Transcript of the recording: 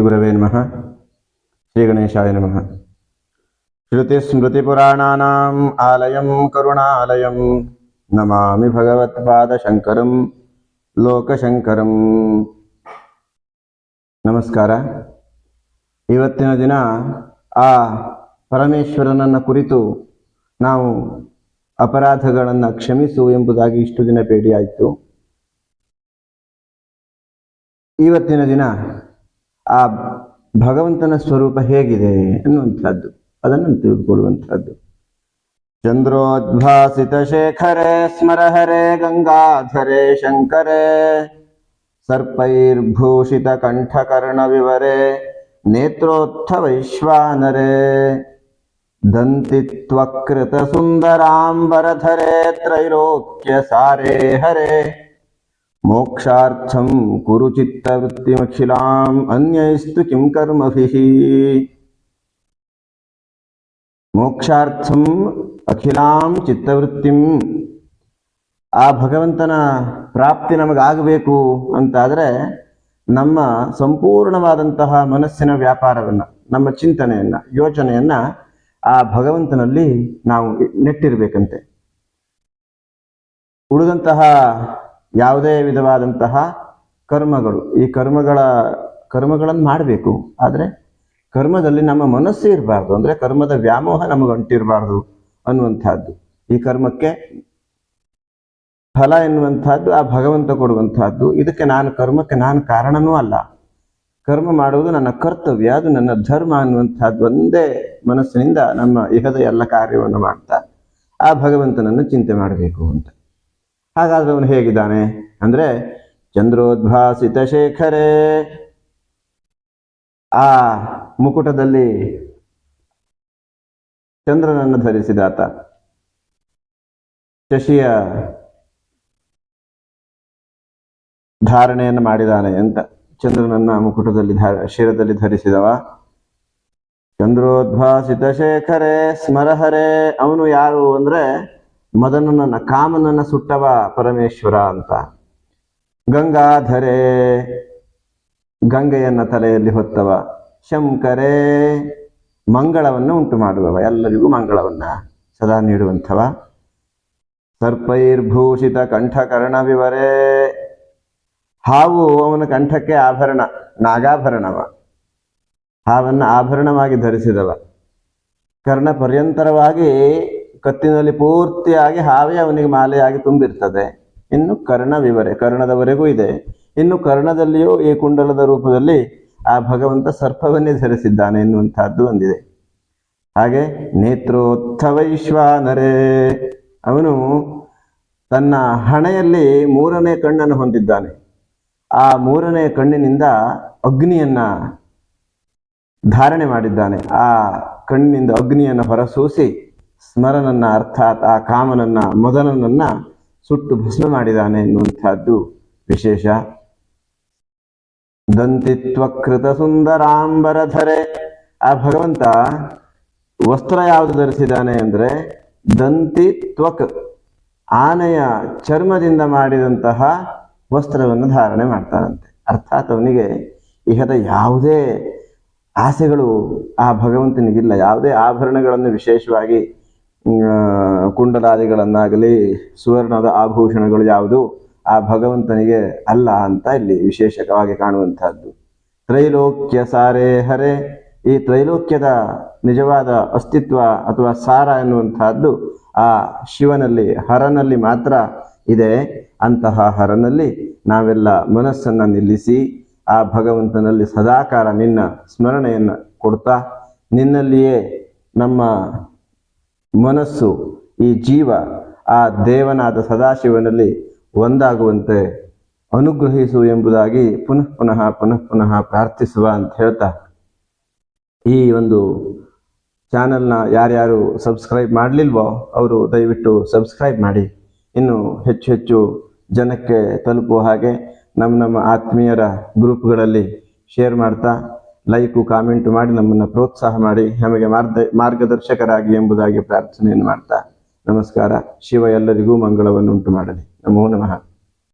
ಗುರವೇ ನಮಃ. ಶ್ರೀ ಗಣೇಶಾಯ ನಮಃ. ಶ್ರುತಿ ಸ್ಮೃತಿ ಪುರಾಣಾನಾಂ ಆಲಯಂ ಕರುಣಾಲಯಂ. ನಮಾಮಿ ಭಗವತ್ಪಾದಶಂಕರಂ ಲೋಕಶಂಕರಂ. ನಮಸ್ಕಾರ. ಇವತ್ತಿನ ದಿನ ಆ ಪರಮೇಶ್ವರನನ್ನ ಕುರಿತು ನಾವು ಅಪರಾಧಗಳನ್ನು ಕ್ಷಮಿಸು ಎಂಬುದಾಗಿ ಇಷ್ಟು ದಿನ ಬೇಡಿಯಾಯಿತು. ಇವತ್ತಿನ ದಿನ ಆ ಭಗವಂತನ ಸ್ವರೂಪ ಹೇಗಿದೆ ಅನ್ನುವಂಥದ್ದು ಅದನ್ನು ತಿಳಿದುಕೊಳ್ಳುವಂಥದ್ದು. ಚಂದ್ರೋದ್ಭಾಸಿತ ಶೇಖರೆ, ಸ್ಮರಹರೆ, ಗಂಗಾಧರೆ, ಶಂಕರೆ, ಸರ್ಪೈರ್ಭೂಷಿತ ಕಂಠಕರ್ಣ ವಿವರೆ, ನೇತ್ರೋತ್ಥ ವೈಶ್ವಾನರೆ, ದಂತಿತ್ವಕೃತ ಸುಂದರಾಂಬರಧರೆ, ತ್ರೈಲೋಕ್ಯ ಸಾರೇ ಹರೆ. ಮೋಕ್ಷಾರ್ಥಂ ಕುರು ಚಿತ್ತವೃತ್ತಿಮಖಿಲಾಂ ಅನ್ಯೈಸ್ತು ಕಿಂ ಕರ್ಮಭಿಃ. ಮೋಕ್ಷಾರ್ಥಂ ಅಖಿಲಾಂ ಚಿತ್ತವೃತ್ತಿಂ. ಆ ಭಗವಂತನ ಪ್ರಾಪ್ತಿ ನಮಗಾಗಬೇಕು ಅಂತಾದರೆ ನಮ್ಮ ಸಂಪೂರ್ಣವಾದಂತಹ ಮನಸ್ಸಿನ ವ್ಯಾಪಾರವನ್ನು, ನಮ್ಮ ಚಿಂತನೆಯನ್ನ, ಯೋಚನೆಯನ್ನು ಆ ಭಗವಂತನಲ್ಲಿ ನಾವು ನೆಟ್ಟಿರಬೇಕಂತೆ. ಉಳಿದಂತಹ ಯಾವುದೇ ವಿಧವಾದಂತಹ ಕರ್ಮಗಳು, ಈ ಕರ್ಮಗಳ ಕರ್ಮಗಳನ್ನು ಮಾಡಬೇಕು. ಆದರೆ ಕರ್ಮದಲ್ಲಿ ನಮ್ಮ ಮನಸ್ಸು ಇರಬಾರ್ದು. ಅಂದರೆ ಕರ್ಮದ ವ್ಯಾಮೋಹ ನಮಗೆ ಅಂಟಿರಬಾರ್ದು ಅನ್ನುವಂಥದ್ದು. ಈ ಕರ್ಮಕ್ಕೆ ಫಲ ಎನ್ನುವಂಥದ್ದು, ಆ ಭಗವಂತ ಕೊಡುವಂಥದ್ದು. ಇದಕ್ಕೆ ನಾನು, ಕರ್ಮಕ್ಕೆ ನಾನು ಕಾರಣನೂ ಅಲ್ಲ. ಕರ್ಮ ಮಾಡುವುದು ನನ್ನ ಕರ್ತವ್ಯ, ಅದು ನನ್ನ ಧರ್ಮ ಅನ್ನುವಂಥದ್ದು ಒಂದೇ ಮನಸ್ಸಿನಿಂದ ನಮ್ಮ ಇಹದ ಎಲ್ಲ ಕಾರ್ಯವನ್ನು ಮಾಡ್ತಾ ಆ ಭಗವಂತನನ್ನು ಚಿಂತೆ ಮಾಡಬೇಕು ಅಂತ. ಹಾಗಾದ್ರೆ ಅವನು ಹೇಗಿದ್ದಾನೆ? ಅಂದ್ರೆ ಚಂದ್ರೋದ್ಭಾಸಿತ ಶೇಖರೇ. ಆ ಮುಕುಟದಲ್ಲಿ ಚಂದ್ರನನ್ನು ಧರಿಸಿದಾತ. ಶಶಿಯ ಧಾರಣೆಯನ್ನು ಮಾಡಿದಾನೆ ಅಂತ ಚಂದ್ರನನ್ನ ಮುಕುಟದಲ್ಲಿ ಧ, ಶಿರದಲ್ಲಿ ಧರಿಸಿದವ. ಚಂದ್ರೋದ್ಭಾಸಿತ ಶೇಖರೇ, ಸ್ಮರಹರೇ. ಅವನು ಯಾರು ಅಂದ್ರೆ ಮದನನನ್ನ, ಕಾಮನನ್ನ ಸುಟ್ಟವ ಪರಮೇಶ್ವರ ಅಂತ. ಗಂಗಾಧರೆ, ಗಂಗೆಯನ್ನ ತಲೆಯಲ್ಲಿ ಹೊತ್ತವ. ಶಂಕರೇ, ಮಂಗಳವನ್ನು ಉಂಟು ಮಾಡುವವ. ಎಲ್ಲರಿಗೂ ಮಂಗಳವನ್ನ ಸದಾ ನೀಡುವಂಥವ. ಸರ್ಪೈರ್ಭೂಷಿತ ಕಂಠಕರ್ಣ ವಿವರೇ. ಹಾವು ಅವನ ಕಂಠಕ್ಕೆ ಆಭರಣ, ನಾಗಾಭರಣವ. ಹಾವನ್ನು ಆಭರಣವಾಗಿ ಧರಿಸಿದವ. ಕರ್ಣ ಪರ್ಯಂತರವಾಗಿ ಕತ್ತಿನಲ್ಲಿ ಪೂರ್ತಿಯಾಗಿ ಹಾವೇ ಅವನಿಗೆ ಮಾಲೆಯಾಗಿ ತುಂಬಿರ್ತದೆ. ಇನ್ನು ಕರ್ಣ ವಿವರೆ, ಕರ್ಣದವರೆಗೂ ಇದೆ. ಇನ್ನು ಕರ್ಣದಲ್ಲಿಯೂ ಈ ಕುಂಡಲದ ರೂಪದಲ್ಲಿ ಆ ಭಗವಂತ ಸರ್ಪವನ್ನೇ ಧರಿಸಿದ್ದಾನೆ ಎನ್ನುವಂತಹದ್ದು ಒಂದಿದೆ. ಹಾಗೆ ನೇತ್ರೋತ್ಥ ವೈಶ್ವಾನರೇ ಅವನು ತನ್ನ ಹಣೆಯಲ್ಲಿ ಮೂರನೇ ಕಣ್ಣನ್ನು ಹೊಂದಿದ್ದಾನೆ. ಆ ಮೂರನೇ ಕಣ್ಣಿನಿಂದ ಅಗ್ನಿಯನ್ನ ಧಾರಣೆ ಮಾಡಿದ್ದಾನೆ. ಆ ಕಣ್ಣಿನಿಂದ ಅಗ್ನಿಯನ್ನು ಹೊರಸೂಸಿ ಸ್ಮರನನ್ನ ಅರ್ಥಾತ್ ಆ ಕಾಮನನ್ನ ಮದನನನ್ನ ಸುಟ್ಟು ಭಸ್ಮ ಮಾಡಿದಾನೆ ಎನ್ನುವಂತಹದ್ದು ವಿಶೇಷ. ದಂತಿತ್ವಕೃತ ಸುಂದರಾಂಬರಧರೆ ಆ ಭಗವಂತ ವಸ್ತ್ರ ಯಾವುದು ಧರಿಸಿದ್ದಾನೆ ಅಂದ್ರೆ ದಂತಿ ತ್ವಕ್ ಆನೆಯ ಚರ್ಮದಿಂದ ಮಾಡಿದಂತಹ ವಸ್ತ್ರವನ್ನು ಧಾರಣೆ ಮಾಡ್ತಾನಂತೆ. ಅರ್ಥಾತ್ ಅವನಿಗೆ ಇಹದ ಯಾವುದೇ ಆಸೆಗಳು ಆ ಭಗವಂತನಿಗಿಲ್ಲ. ಯಾವುದೇ ಆಭರಣಗಳನ್ನು ವಿಶೇಷವಾಗಿ ಕುಂಡಲಾದಿಗಳನ್ನಾಗಲಿ ಸುವರ್ಣದ ಆಭೂಷಣಗಳು ಯಾವುದು ಆ ಭಗವಂತನಿಗೆ ಅಲ್ಲ ಅಂತ ಇಲ್ಲಿ ವಿಶೇಷವಾಗಿ ಕಾಣುವಂತಹದ್ದು. ತ್ರೈಲೋಕ್ಯ ಸಾರೇ ಹರೆ. ಈ ತ್ರೈಲೋಕ್ಯದ ನಿಜವಾದ ಅಸ್ತಿತ್ವ ಅಥವಾ ಸಾರ ಎನ್ನುವಂತಹದ್ದು ಆ ಶಿವನಲ್ಲಿ, ಹರನಲ್ಲಿ ಮಾತ್ರ ಇದೆ. ಅಂತಹ ಹರನಲ್ಲಿ ನಾವೆಲ್ಲ ಮನಸ್ಸನ್ನು ನಿಲ್ಲಿಸಿ ಆ ಭಗವಂತನಲ್ಲಿ ಸದಾಕಾಲ ನಿನ್ನ ಸ್ಮರಣೆಯನ್ನು ಕೊಡ್ತಾ, ನಿನ್ನಲ್ಲಿಯೇ ನಮ್ಮ ಮನಸ್ಸು, ಈ ಜೀವ, ಆ ದೇವನಾದ ಸದಾಶಿವನಲ್ಲಿ ಒಂದಾಗುವಂತೆ ಅನುಗ್ರಹಿಸು ಎಂಬುದಾಗಿ ಪುನಃ ಪುನಃ ಪುನಃ ಪುನಃ ಪ್ರಾರ್ಥಿಸುವ ಅಂತ ಹೇಳ್ತಾ. ಈ ಒಂದು ಚಾನಲ್ನ ಯಾರ್ಯಾರು ಸಬ್ಸ್ಕ್ರೈಬ್ ಮಾಡಲಿಲ್ವೋ ಅವರು ದಯವಿಟ್ಟು ಸಬ್ಸ್ಕ್ರೈಬ್ ಮಾಡಿ. ಇನ್ನು ಹೆಚ್ಚು ಹೆಚ್ಚು ಜನಕ್ಕೆ ತಲುಪುವ ಹಾಗೆ ನಮ್ಮ ನಮ್ಮ ಆತ್ಮೀಯರ ಗ್ರೂಪ್ಗಳಲ್ಲಿ ಶೇರ್ ಮಾಡ್ತಾ. ಲೈಕು, ಕಾಮೆಂಟ್ ಮಾಡಿ ನಮ್ಮನ್ನು ಪ್ರೋತ್ಸಾಹ ಮಾಡಿ ನಮಗೆ ಮಾರ್ಗ ಮಾರ್ಗದರ್ಶಕರಾಗಿ ಎಂಬುದಾಗಿ ಪ್ರಾರ್ಥನೆಯನ್ನು ಮಾಡ್ತಾ ನಮಸ್ಕಾರ. ಶಿವ ಎಲ್ಲರಿಗೂ ಮಂಗಳವನ್ನು ಉಂಟು ಮಾಡಲಿ. ನಮೋ ನಮಃ.